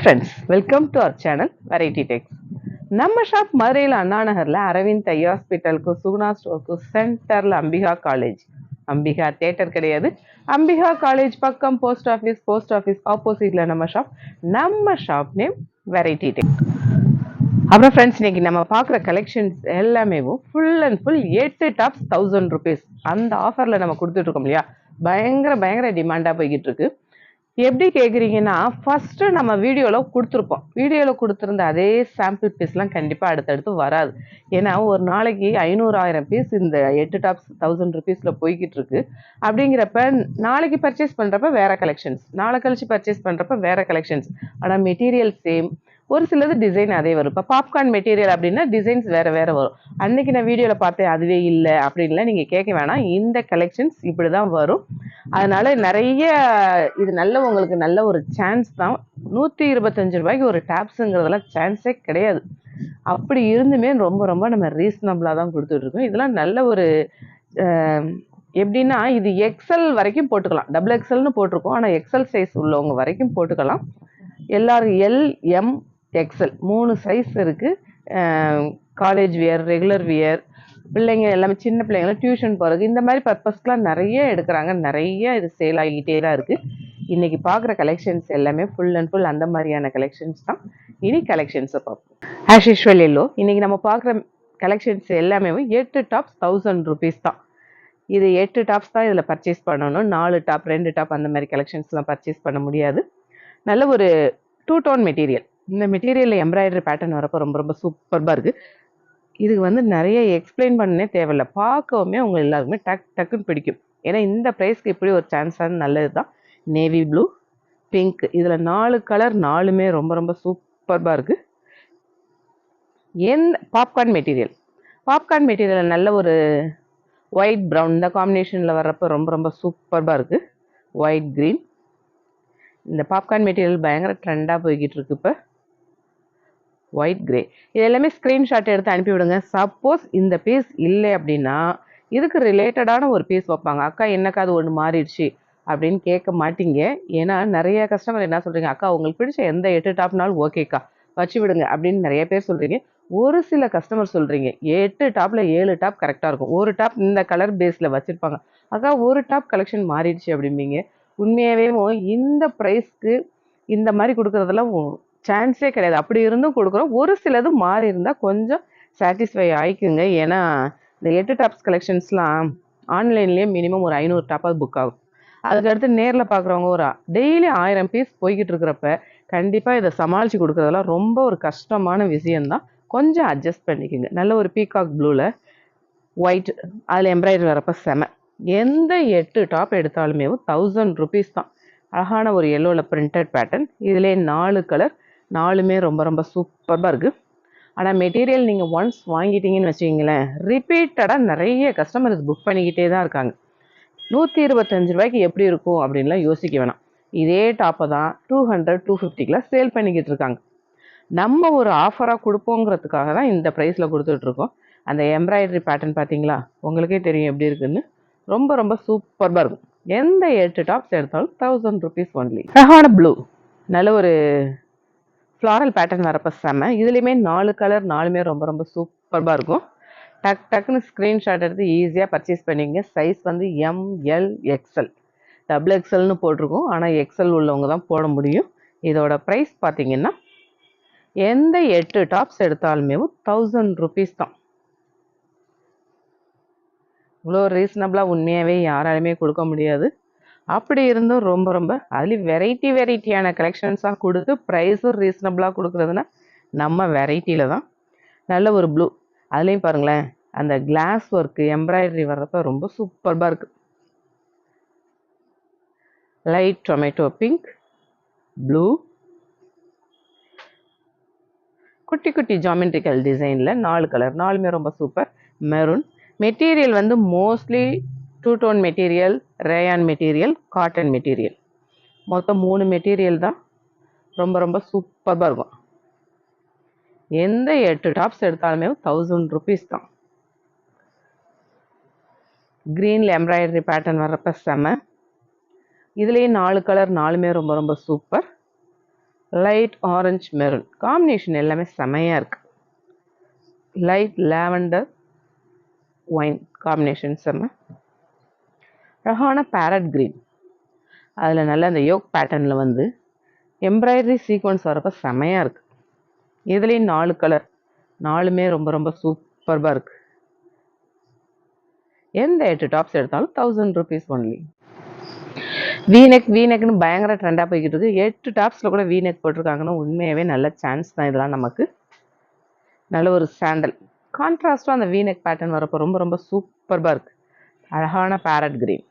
Friends welcome to our channel variety tex நம்ம shop மதுரையில் அண்ணா நகரில் அரவிந்த் ஐ ஹாஸ்பிட்டலுக்கு சுகுணா ஸ்டோருக்கு சென்டரில் அம்பிகா காலேஜ் அம்பிகா தேட்டர் கிடையாது. அம்பிகா காலேஜ் பக்கம் போஸ்ட் ஆஃபீஸ் போஸ்ட் ஆஃபீஸ் ஆப்போசிட்டில் நம்ம ஷாப் நம்ம ஷாப் நேம் வெரைட்டி டெக்ஸ் அப்புறம் ஃப்ரெண்ட்ஸ் இன்னைக்கு நம்ம பார்க்குற கலெக்ஷன்ஸ் எல்லாமே ஃபுல் அண்ட் ஃபுல் எட்டு டாப்ஸ் தௌசண்ட் ருபீஸ் அந்த ஆஃபரில் நம்ம கொடுத்துட்ருக்கோம் இல்லையா? பயங்கர பயங்கர டிமாண்டாக போய்கிட்டு இருக்கு. எப்படி கேட்குறீங்கன்னா ஃபஸ்ட்டு நம்ம வீடியோவில் கொடுத்துருப்போம். வீடியோவில் கொடுத்துருந்த அதே சாம்பிள் பீஸ்லாம் கண்டிப்பாக அடுத்தடுத்து வராது. ஏன்னா ஒரு நாளைக்கு ஐநூறு ஆயிரம் பீஸ் இந்த எட்டு டாப்ஸ் தௌசண்ட் ருபீஸில் போய்கிட்டு இருக்கு. அப்படிங்கிறப்ப நாளைக்கு பர்ச்சேஸ் பண்ணுறப்ப வேறு கலெக்ஷன்ஸ் நாளை கழிச்சு பர்ச்சேஸ் பண்ணுறப்ப வேறு கலெக்ஷன்ஸ் ஆனால் மெட்டீரியல் சேம் ஒரு சிலது டிசைன் அதே வரும். இப்போ பாப்கார்ன் மெட்டீரியல் அப்படின்னா டிசைன்ஸ் வேறு வேறு வரும். அன்னைக்கு நான் வீடியோவில் பார்த்தேன் அதுவே இல்லை அப்படின்லாம் நீங்கள் கேட்க வேணாம். இந்த கலெக்ஷன்ஸ் இப்படி தான் வரும். அதனால் நிறைய இது நல்ல உங்களுக்கு நல்ல ஒரு சான்ஸ் தான். நூற்றி இருபத்தஞ்சு ரூபாய்க்கு ஒரு டேப்ஸுங்கிறதெல்லாம் சான்ஸே கிடையாது. அப்படி இருந்துமே ரொம்ப ரொம்ப நம்ம ரீசனபிளாக தான் கொடுத்துட்ருக்கோம். இதெல்லாம் நல்ல ஒரு எப்படின்னா இது எக்ஸல் வரைக்கும் போட்டுக்கலாம். டபுள் எக்ஸல்னு போட்டிருக்கோம். ஆனால் எக்ஸல் சைஸ் உள்ளவங்க வரைக்கும் போட்டுக்கலாம். எல்லாரும் எல் எம் எக்ஸல் மூணு சைஸ் இருக்குது காலேஜ் வியர் ரெகுலர் வியர் பிள்ளைங்க எல்லாமே சின்ன பிள்ளைங்களாம் டியூஷன் போகிறது இந்த மாதிரி பர்பஸ்க்கெலாம் நிறைய எடுக்கிறாங்க. நிறைய இது சேல் ஆகிக்கிட்டே தான் இருக்குது இன்றைக்கி பார்க்குற கலெக்ஷன்ஸ் எல்லாமே ஃபுல் அண்ட் ஃபுல் அந்த மாதிரியான கலெக்ஷன்ஸ் தான். இனி கலெக்ஷன்ஸை பார்ப்போம். ஆஸ் யூஷுவல் எல்லோ இன்றைக்கி நம்ம பார்க்குற கலெக்ஷன்ஸ் எல்லாமே எட்டு டாப்ஸ் தௌசண்ட் ருபீஸ் தான். இது எட்டு டாப்ஸ் தான் இதில் பர்ச்சேஸ் பண்ணணும். நாலு டாப் ரெண்டு டாப் அந்த மாதிரி கலெக்ஷன்ஸ்லாம் பர்ச்சேஸ் பண்ண முடியாது. நல்ல ஒரு டூ டோன் மெட்டீரியல் இந்த மெட்டீரியலில் எம்ப்ராய்டரி பேட்டர்ன் வரப்போ ரொம்ப ரொம்ப சூப்பராக இருக்குது இதுக்கு வந்து நிறைய எக்ஸ்பிளைன் பண்ணனே தேவையில்ல. பார்க்கவுமே உங்கள் எல்லாருக்குமே டக் டக்குன்னு பிடிக்கும். ஏன்னா இந்த ப்ரைஸ்க்கு இப்படி ஒரு சான்ஸான நல்லது தான் நேவி ப்ளூ பிங்க் இதில் நாலு கலர் நாலுமே ரொம்ப ரொம்ப சூப்பராக இருக்குது எந்த பாப்கார்ன் மெட்டீரியல் பாப்கார்ன் மெட்டீரியல் நல்ல ஒரு ஒயிட் ப்ரௌன் இந்த காம்பினேஷனில் வர்றப்போ ரொம்ப ரொம்ப சூப்பராக இருக்குது ஒயிட் க்ரீன் இந்த பாப்கார்ன் மெட்டீரியல் பயங்கர ட்ரெண்டாக போய்கிட்டு இருக்கு இப்போ. ஒயிட் கிரே இது எல்லாமே ஸ்க்ரீன்ஷாட் எடுத்து அனுப்பிவிடுங்க. சப்போஸ் இந்த பீஸ் இல்லை அப்படின்னா இதுக்கு ரிலேட்டடான ஒரு பீஸ் வைப்பாங்க. அக்கா என்னக்கா அது ஒன்று மாறிடுச்சு அப்படின்னு கேட்க மாட்டீங்க. ஏன்னா நிறைய கஸ்டமர் என்ன சொல்கிறீங்க அக்கா உங்களுக்கு பிடிச்ச எந்த எட்டு டாப்னாலும் ஓகேக்கா வச்சு விடுங்க அப்படின்னு நிறைய பேர் சொல்கிறீங்க ஒரு சில கஸ்டமர் சொல்கிறீங்க எட்டு டாப்பில் ஏழு டாப் கரெக்டாக இருக்கும். ஒரு டாப் இந்த கலர் பேஸில் வச்சுருப்பாங்க. அக்கா ஒரு டாப் கலெக்ஷன் மாறிடுச்சு அப்படிம்பீங்க. உண்மையாகவே இந்த ப்ரைஸ்க்கு இந்த மாதிரி கொடுக்குறதெல்லாம் சான்ஸே கிடையாது. அப்படி இருந்தும் கொடுக்குறோம். ஒரு சிலது மாறி இருந்தால் கொஞ்சம் சாட்டிஸ்ஃபை ஆகிக்குங்க ஏன்னா இந்த எட்டு டாப்ஸ் கலெக்ஷன்ஸ்லாம் ஆன்லைன்லேயே மினிமம் ஒரு ஐநூறு டாப்பாவது புக் ஆகும். அதுக்கடுத்து நேரில் பார்க்குறவங்க ஒரு டெய்லி ஆயிரம் பீஸ் போய்கிட்டு இருக்கிறப்ப கண்டிப்பாக இதை சமாளித்து கொடுக்குறதெல்லாம் ரொம்ப ஒரு கஷ்டமான விஷயந்தான் கொஞ்சம் அட்ஜஸ்ட் பண்ணிக்கோங்க. நல்ல ஒரு பீகாக் ப்ளூவில் ஒயிட் அதில் எம்ப்ராய்டரி வரப்போ செம. எந்த எட்டு டாப் எடுத்தாலுமே தௌசண்ட் ருபீஸ் தான். அழகான ஒரு எல்லோவில் பிரிண்டட் பேட்டர்ன் இதிலே நாலு கலர் நாலுமே ரொம்ப ரொம்ப சூப்பராக இருக்குது ஆனால் மெட்டீரியல் நீங்கள் ஒன்ஸ் வாங்கிட்டீங்கன்னு வச்சுக்கிங்களேன் ரிப்பீட்டடாக நிறைய கஸ்டமர் இது புக் பண்ணிக்கிட்டே தான் இருக்காங்க. நூற்றி இருபத்தஞ்சு ரூபாய்க்கு எப்படி இருக்கும் அப்படின்லாம் யோசிக்க வேணாம். இதே டாப்பை தான் டூ ஹண்ட்ரட் டூ ஃபிஃப்டிக்கெலாம் சேல் பண்ணிக்கிட்டு இருக்காங்க. நம்ம ஒரு ஆஃபராக கொடுப்போங்கிறதுக்காக தான் இந்த ப்ரைஸில் கொடுத்துட்ருக்கோம் அந்த எம்ப்ராய்டரி பேட்டர்ன் பார்த்தீங்களா? உங்களுக்கே தெரியும் எப்படி இருக்குன்னு. ரொம்ப ரொம்ப சூப்பராக இருக்கும். எந்த எட்டு டாப்ஸ் எடுத்தாலும் தௌசண்ட் ருபீஸ் ஒன்லி அழகான ப்ளூ நல்ல ஒரு ஃப்ளாரல் பேட்டர்ன் வரப்போ செம்ம இதுலேயுமே நாலு கலர் நாலுமே ரொம்ப ரொம்ப சூப்பராக இருக்கும். டக் டக்குன்னு ஸ்க்ரீன்ஷாட் எடுத்து ஈஸியாக பர்ச்சேஸ் பண்ணிங்க சைஸ் வந்து எம்எல் எக்ஸ்எல் டபுள் எக்ஸ்எல்னு போட்டிருக்கோம். ஆனால் எக்ஸ்எல் உள்ளவங்க தான் போட முடியும். இதோட ப்ரைஸ் பார்த்தீங்கன்னா எந்த எட்டு டாப்ஸ் எடுத்தாலுமே தௌசண்ட் ருபீஸ் தான். இவ்வளோ ரீசனபிளாக உண்மையாகவே யாராலுமே கொடுக்க முடியாது. அப்படி இருந்தும் ரொம்ப ரொம்ப. அதுலேயும் வெரைட்டி வெரைட்டியான கலெக்ஷன்ஸாக கொடுத்து ப்ரைஸும் ரீசனபிளாக கொடுக்குறதுனா நம்ம வெரைட்டியில் தான். நல்ல ஒரு ப்ளூ அதுலேயும் பாருங்களேன் அந்த கிளாஸ் ஒர்க்கு எம்ப்ராய்டரி வர்றப்ப ரொம்ப சூப்பராக இருக்குது லைட் டொமேட்டோ பிங்க் ப்ளூ குட்டி குட்டி ஜாமெட்ரிக்கல் டிசைனில் நாலு கலர் நாலுமே ரொம்ப சூப்பர் மெரூன் மெட்டீரியல் வந்து mostly two tone material rayon material cotton material மொத்தம் மூணு மெட்டீரியல் தான். ரொம்ப ரொம்ப சூப்பராக இருக்கும். எந்த எட்டு டாப்ஸ் எடுத்தாலுமே தௌசண்ட் ருபீஸ் தான். க்ரீனில் எம்ப்ராய்டரி பேட்டர்ன் வர்றப்ப செம. இதுலேயே நாலு கலர் நாலுமே ரொம்ப ரொம்ப super light orange maroon combination எல்லாமே செமையாக இருக்குது லைட் லாவெண்டர் ஒயின் காம்பினேஷன் செம்ம அழகான பேரட் க்ரீன் அதில் நல்ல அந்த யோக் பேட்டர்னில் வந்து எம்ப்ராய்டரி சீக்வன்ஸ் வரப்போ செமையாக இருக்குது இதுலேயும் நாலு கலர் நாலுமே ரொம்ப ரொம்ப சூப்பர்பாக இருக்குது எந்த எட்டு டாப்ஸ் எடுத்தாலும் thousand rupees only V neck வீநெக்னு பயங்கர ட்ரெண்டாக போய்கிட்டு இருக்கு. எட்டு டாப்ஸில் கூட வீநெக் போட்டிருக்காங்கன்னா உண்மையாகவே நல்ல சான்ஸ் தான் இதெல்லாம் நமக்கு. நல்ல ஒரு சாண்டல் கான்ட்ராஸ்ட்டாக அந்த வீநெக் பேட்டர்ன் வரப்போ ரொம்ப ரொம்ப சூப்பர்பாக இருக்குது அழகான பேரட் கிரீன்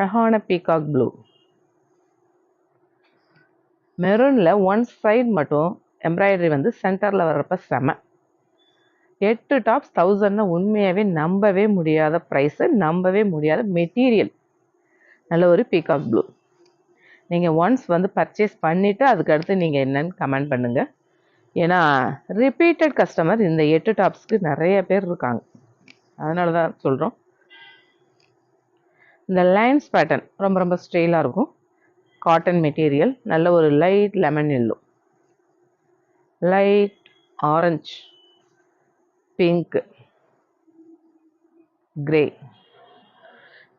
அழகான பீகாக் ப்ளூ. மெரூனில் ஒன் சைடு மட்டும் எம்ப்ராய்டரி வந்து சென்டரில் வர்றப்ப செம. எட்டு டாப்ஸ் தௌசண்ட்னா உண்மையாகவே நம்பவே முடியாத ப்ரைஸு நம்பவே முடியாத மெட்டீரியல் நல்ல ஒரு பீகாக் ப்ளூ. நீங்கள் ஒன்ஸ் வந்து பர்ச்சேஸ் பண்ணிவிட்டு அதுக்கடுத்து நீங்கள் என்னன்னு கமெண்ட் பண்ணுங்கள் ஏன்னா ரிப்பீட்டட் கஸ்டமர் இந்த எட்டு டாப்ஸ்க்கு நிறைய பேர் இருக்காங்க. அதனால தான் சொல்கிறோம் இந்த லைன்ஸ் பேட்டர்ன் ரொம்ப ரொம்ப ஸ்டெயிலாக இருக்கும். காட்டன் மெட்டீரியல் நல்ல ஒரு light lemon yellow light orange pink grey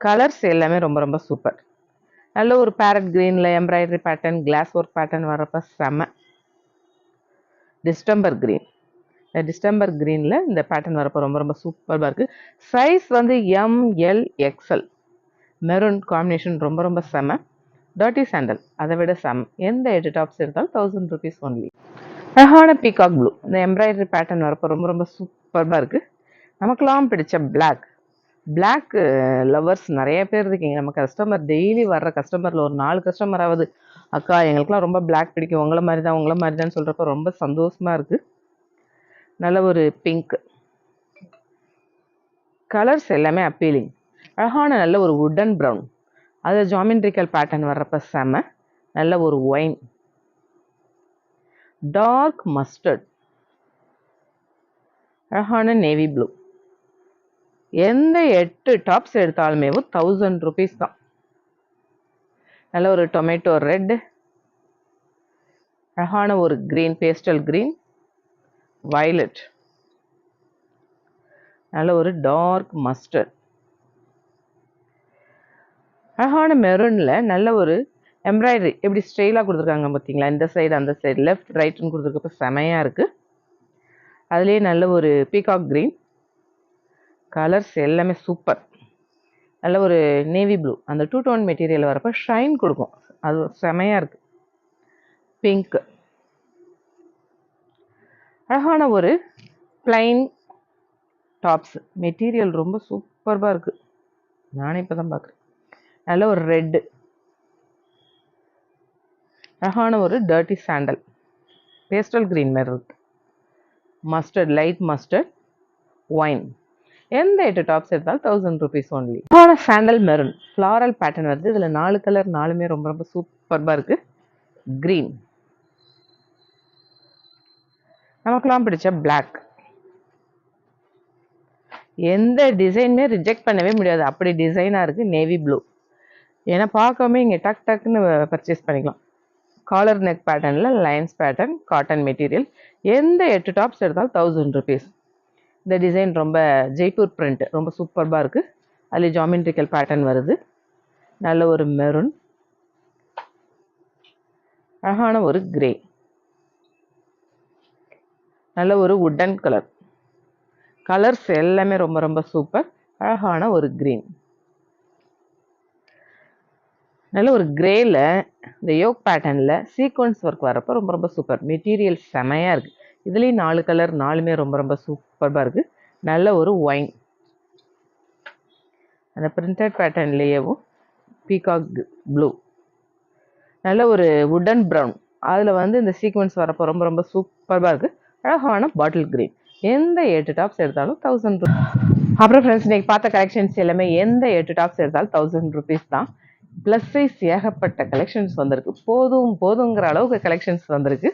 colours எல்லாமே ரொம்ப ரொம்ப சூப்பர் நல்ல ஒரு பேரட் க்ரீனில் embroidery pattern glass work pattern வரப்போ செம. டிஸ்டம்பர் க்ரீன் இந்த டிஸ்டம்பர் க்ரீனில் இந்த பேட்டர்ன் வரப்போ ரொம்ப ரொம்ப சூப்பராக இருக்குது சைஸ் வந்து எம்எல் எக்ஸ்எல் மெரூன் காம்பினேஷன் ரொம்ப ரொம்ப செம. டர்ட்டி சாண்டல் அதை விட செம். எந்த எட்டு டாப்ஸ் எடுத்தாலும் தௌசண்ட் ருபீஸ் ஒன்லி அழகான பீகாக் ப்ளூ இந்த எம்ப்ராய்டரி பேட்டர்ன் வரப்போ ரொம்ப ரொம்ப சூப்பராக இருக்குது நமக்கெல்லாம் பிடிச்ச பிளாக் பிளாக் லவர்ஸ் நிறைய பேர் இருக்கீங்க. நம்ம கஸ்டமர் டெய்லி வர்ற கஸ்டமரில் ஒரு நாலு கஸ்டமர் ஆகுது அக்கா எங்களுக்குலாம் ரொம்ப பிளாக் பிடிக்கும். உங்களை மாதிரி தான் உங்களை மாதிரி தான் சொல்கிறப்ப ரொம்ப சந்தோஷமாக இருக்குது நல்ல ஒரு பிங்க் கலர்ஸ் எல்லாமே அப்பீலிங் அழகான நல்ல ஒரு உட்டன் ப்ரௌன் அது ஜாமெண்ட்ரிக்கல் பேட்டர்ன் வர்றப்ப செம நல்ல ஒரு ஒயின் டார்க் மஸ்டர்ட் அழகான நேவி ப்ளூ எந்த எட்டு டாப்ஸ் எடுத்தாலுமே தௌசண்ட் ருபீஸ் தான். நல்ல ஒரு டொமேட்டோ ரெட் அழகான ஒரு க்ரீன் பேஸ்டல் க்ரீன் வயலட் நல்ல ஒரு டார்க் மஸ்டர்ட் அழகான மெரூனில் நல்ல ஒரு எம்ப்ராய்டரி எப்படி ஸ்டைலாக கொடுத்துருக்காங்க பார்த்தீங்களா இந்த சைடு அந்த சைடு லெஃப்ட் ரைட்டுன்னு கொடுத்துருக்கப்ப செமையாக இருக்குது அதுலேயே நல்ல ஒரு பீகாக் க்ரீன் கலர்ஸ் எல்லாமே சூப்பர் நல்ல ஒரு நேவி ப்ளூ அந்த டூ டோன் மெட்டீரியல் வரப்போ ஷைன் கொடுக்கும். அது செமையாக இருக்குது பிங்க் அழகான ஒரு பிளைன் டாப்ஸ் மெட்டீரியல் ரொம்ப சூப்பர்பாக இருக்குது நானே இப்போ தான் பார்க்குறேன் நல்ல ஒரு ரெட்டு. அழகான ஒரு டர்ட்டி சாண்டல் பேஸ்டல் க்ரீன் மாதிரி இருக்கு. மஸ்டர்ட் லைட் மஸ்டர்ட் ஒயின் எந்த எட்டு டாப்ஸ் எடுத்தாலும் தௌசண்ட் ருபீஸ் ஒன்லி அழகான சாண்டல் மெரூன் ஃப்ளாரல் பேட்டர்ன் வருது. இதில் நாலு கலர் நாலுமே ரொம்ப ரொம்ப சூப்பர்பாக இருக்குது க்ரீன் நமக்கெல்லாம் பிடிச்ச பிளாக் எந்த டிசைனுமே ரிஜெக்ட் பண்ணவே முடியாது. அப்படி டிசைனாக இருக்குது நேவி ப்ளூ ஏன்னா பார்க்கவே இங்கே டக் டக்குன்னு பர்ச்சேஸ் பண்ணிக்கலாம். காலர் நெக் பேட்டர்னில் லைன்ஸ் பேட்டர்ன் காட்டன் மெட்டீரியல் எந்த எட்டு டாப்ஸ் எடுத்தாலும் தௌசண்ட் ருபீஸ் இந்த டிசைன் ரொம்ப ஜெய்ப்பூர் பிரிண்ட் ரொம்ப சூப்பர்பாக இருக்குது அதில் ஜாமெண்ட்ரிக்கல் பேட்டர்ன் வருது. நல்ல ஒரு மெரூன் அழகான ஒரு கிரே நல்ல ஒரு உட்டன் கலர் கலர்ஸ் எல்லாமே ரொம்ப ரொம்ப சூப்பர் அழகான ஒரு க்ரீன் நல்ல ஒரு கிரேயில் இந்த யோக் பேட்டர்னில் சீக்வன்ஸ் ஒர்க் வரப்போ ரொம்ப ரொம்ப சூப்பர் மெட்டீரியல் செமையாக இருக்குது இதுலேயும் நாலு கலர் நாலுமே ரொம்ப ரொம்ப சூப்பராக இருக்குது நல்ல ஒரு ஒயின் அந்த பிரிண்டட் பேட்டர்ன்லேயேவும் பீகாக் ப்ளூ நல்ல ஒரு உட்டன் ப்ரௌன் அதில் வந்து இந்த சீக்வன்ஸ் வரப்போ ரொம்ப ரொம்ப சூப்பராக இருக்குது அழகான பாட்டில் க்ரீன் எந்த எட்டு டாப்ஸ் எடுத்தாலும் தௌசண்ட் ருபீஸ் அப்புறம் ஃப்ரெண்ட்ஸ் இன்றைக்கி பார்த்த கலெக்ஷன்ஸ் எல்லாமே எந்த எட்டு டாப்ஸ் எடுத்தாலும் தௌசண்ட் ருபீஸ் தான். ப்ளஸ் சைஸ் ஏகப்பட்ட கலெக்ஷன்ஸ் வந்திருக்கு. போதும் போதுங்கிற அளவுக்கு கலெக்ஷன்ஸ் வந்திருக்கு.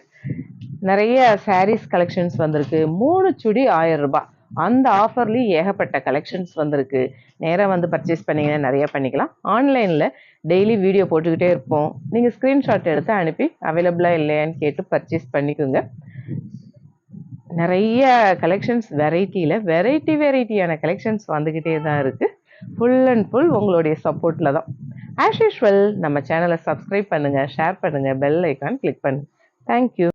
நிறைய சாரீஸ் கலெக்ஷன்ஸ் வந்திருக்கு. மூணு சுடி ஆயிரம் ரூபாய். அந்த ஆஃபர்லேயும் ஏகப்பட்ட கலெக்ஷன்ஸ் வந்திருக்கு. நேராக வந்து பர்ச்சேஸ் பண்ணிங்கன்னா நிறைய பண்ணிக்கலாம். ஆன்லைனில் டெய்லி வீடியோ போட்டுக்கிட்டே இருப்போம். நீங்கள் ஸ்க்ரீன்ஷாட் எடுத்து அனுப்பி அவைலபிளாக இல்லையான்னு கேட்டு பர்ச்சேஸ் பண்ணிக்கோங்க. நிறைய கலெக்ஷன்ஸ் வெரைட்டியில் வெரைட்டி வெரைட்டியான கலெக்ஷன்ஸ் வந்துக்கிட்டே தான் இருக்குது ஃபுல் அண்ட் ஃபுல் உங்களுடைய சப்போர்ட்டில் தான். ஆஸ் யூஷுவல் நம்ம சேனலை சப்ஸ்கிரைப் பண்ணுங்கள் ஷேர் பண்ணுங்கள் பெல் ஐக்கான் கிளிக் பண்ணுங்கள் தேங்க்யூ